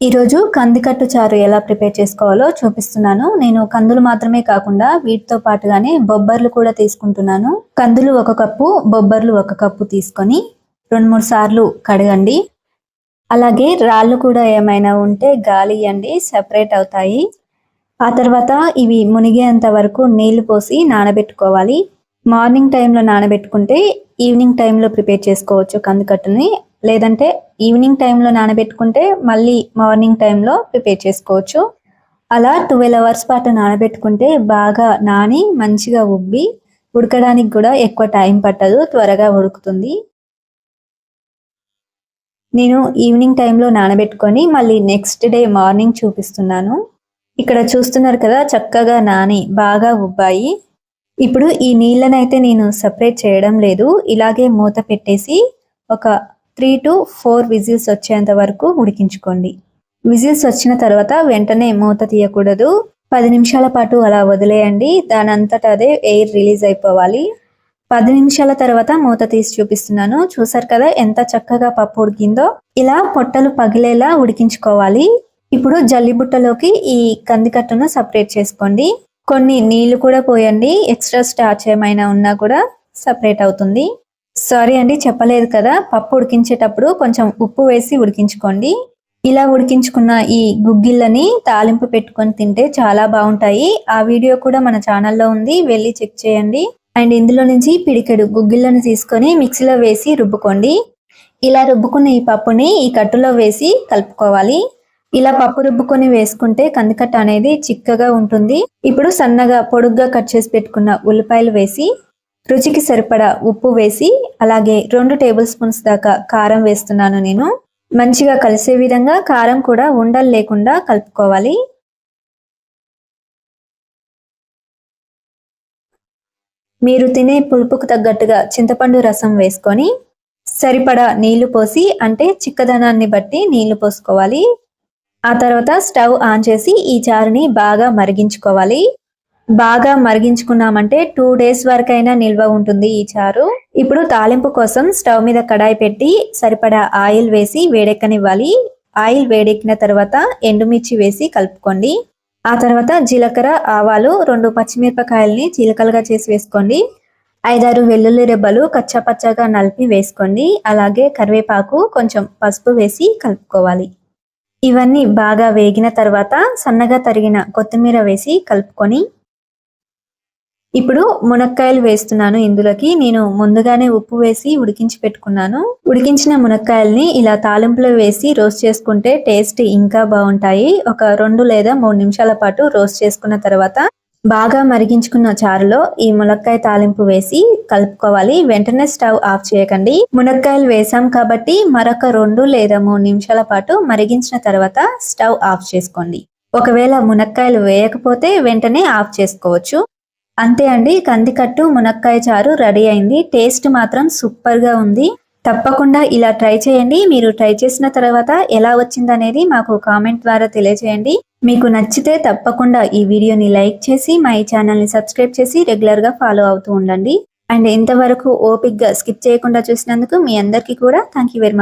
ఈరోజు కందికట్టు చారు ఎలా ప్రిపేర్ చేసుకోవాలో చూపిస్తున్నాను. నేను కందులు మాత్రమే కాకుండా వీటితో పాటుగానే బొబ్బర్లు కూడా తీసుకుంటున్నాను. కందులు ఒక కప్పు బొబ్బర్లు ఒక కప్పు తీసుకొని రెండు మూడు సార్లు కడగండి. అలాగే రాళ్ళు కూడా ఏమైనా ఉంటే గాలి ఇవ్వండి సెపరేట్ అవుతాయి. ఆ తర్వాత ఇవి మునిగేంత వరకు నీళ్ళు పోసి నానబెట్టుకోవాలి. మార్నింగ్ టైంలో నానబెట్టుకుంటే ఈవినింగ్ టైంలో ప్రిపేర్ చేసుకోవచ్చు కందికట్టుని. లేదంటే ఈవినింగ్ టైంలో నానబెట్టుకుంటే మళ్ళీ మార్నింగ్ టైంలో ప్రిపేర్ చేసుకోవచ్చు. అలా ట్వెల్వ్ అవర్స్ పాటు నానబెట్టుకుంటే బాగా నాని మంచిగా ఉబ్బి ఉడకడానికి కూడా ఎక్కువ టైం పట్టదు త్వరగా ఉడుకుతుంది. నేను ఈవినింగ్ టైంలో నానబెట్టుకొని మళ్ళీ నెక్స్ట్ డే మార్నింగ్ చూపిస్తున్నాను. ఇక్కడ చూస్తున్నారు కదా చక్కగా నాని బాగా ఉబ్బాయి. ఇప్పుడు ఈ నీళ్ళనైతే నేను సపరేట్ చేయడం లేదు ఇలాగే మూత పెట్టేసి ఒక త్రీ టు ఫోర్ విజిల్స్ వచ్చేంత వరకు ఉడికించుకోండి విజిల్స్ వచ్చిన తర్వాత వెంటనే మూత తీయకూడదు. పది నిమిషాల పాటు అలా వదిలేయండి. దాని అంతటా అదే ఎయిర్ రిలీజ్ అయిపోవాలి. పది నిమిషాల తర్వాత మూత తీసి చూపిస్తున్నాను. చూసారు కదా ఎంత చక్కగా పప్పు ఉడికిందో? ఇలా పొట్టలు పగిలేలా ఉడికించుకోవాలి. ఇప్పుడు జల్లిబుట్టలోకి ఈ కందికట్టును సపరేట్ చేసుకోండి. కొన్ని నీళ్ళు కూడా పోయండి. ఎక్స్ట్రా స్టార్చ్ ఏమైనా ఉన్నా కూడా సపరేట్ అవుతుంది. సారీ అండి చెప్పలేదు కదా. పప్పు ఉడికించేటప్పుడు కొంచెం ఉప్పు వేసి ఉడికించుకోండి. ఇలా ఉడికించుకున్న ఈ గుగ్గిళ్ళని తాలింపు పెట్టుకొని తింటే చాలా బాగుంటాయి. ఆ వీడియో కూడా మన ఛానల్లో ఉంది వెళ్ళి చెక్ చేయండి. అండ్ ఇందులో నుంచి పిడికెడు గుగ్గిళ్ళని తీసుకొని మిక్సీలో వేసి రుబ్బుకోండి. ఇలా రుబ్బుకున్న ఈ పప్పుని ఈ కట్టులో వేసి కలుపుకోవాలి. ఇలా పప్పు రుబ్బుకొని వేసుకుంటే కందికట్ట అనేది చిక్కగా ఉంటుంది. ఇప్పుడు సన్నగా పొడుగ్గా కట్ చేసి పెట్టుకున్న ఉల్లిపాయలు వేసి రుచికి సరిపడా ఉప్పు వేసి అలాగే రెండు టేబుల్ స్పూన్స్ దాకా కారం వేస్తున్నాను నేను. మంచిగా కలిసే విధంగా కారం కూడా ఉండలు లేకుండా కలుపుకోవాలి. మీరు తినే పులుపుకు తగ్గట్టుగా చింతపండు రసం వేసుకొని సరిపడా నీళ్ళు పోసి అంటే చిక్కదనాన్ని బట్టి నీళ్ళు పోసుకోవాలి. ఆ తర్వాత స్టవ్ ఆన్ చేసి ఈ చారుని బాగా మరిగించుకోవాలి. బాగా మరిగించుకున్నామంటే టూ డేస్ వరకైనా నిల్వ ఉంటుంది ఈ చారు. ఇప్పుడు తాలింపు కోసం స్టవ్ మీద కడాయి పెట్టి సరిపడా ఆయిల్ వేసి వేడెక్కనివ్వాలి. ఆయిల్ వేడెక్కిన తర్వాత ఎండుమిర్చి వేసి కలుపుకోండి. ఆ తర్వాత జీలకర్ర ఆవాలు రెండు పచ్చిమిరపకాయల్ని చీలకలుగా చేసి వేసుకోండి. ఐదారు వెల్లుల్లి రెబ్బలు కచ్చాపచ్చాగా నలిపి వేసుకోండి. అలాగే కరివేపాకు కొంచెం పసుపు వేసి కలుపుకోవాలి. ఇవన్నీ బాగా వేగిన తర్వాత సన్నగా తరిగిన కొత్తిమీర వేసి కలుపుకొని ఇప్పుడు మునక్కాయలు వేస్తున్నాను ఇందులోకి. నేను ముందుగానే ఉప్పు వేసి ఉడికించి పెట్టుకున్నాను. ఉడికించిన మునక్కాయల్ని ఇలా తాలింపులో వేసి రోస్ట్ చేసుకుంటే టేస్ట్ ఇంకా బాగుంటాయి. ఒక రెండు లేదా మూడు నిమిషాల పాటు రోస్ట్ చేసుకున్న తర్వాత బాగా మరిగించుకున్న చారులో ఈ మునక్కాయ తాలింపు వేసి కలుపుకోవాలి. వెంటనే స్టవ్ ఆఫ్ చేయకండి. మునక్కాయలు వేసాం కాబట్టి మరొక రెండు లేదా మూడు నిమిషాల పాటు మరిగించిన తర్వాత స్టవ్ ఆఫ్ చేసుకోండి. ఒకవేళ మునక్కాయలు వేయకపోతే వెంటనే ఆఫ్ చేసుకోవచ్చు. అంతే అండి కందికట్టు మునక్కాయ చారు రెడీ అయింది. టేస్ట్ మాత్రం సూపర్గా ఉంది. తప్పకుండా ఇలా ట్రై చేయండి. మీరు ట్రై చేసిన తర్వాత ఎలా వచ్చిందనేది మాకు కామెంట్ ద్వారా తెలియజేయండి. మీకు నచ్చితే తప్పకుండా ఈ వీడియోని లైక్ చేసి మా ఈ ఛానల్ని సబ్స్క్రైబ్ చేసి రెగ్యులర్గా ఫాలో అవుతూ ఉండండి. అండ్ ఇంతవరకు ఓపిక్గా స్కిప్ చేయకుండా చూసినందుకు మీ అందరికీ కూడా థ్యాంక్ యూ వెరీ మచ్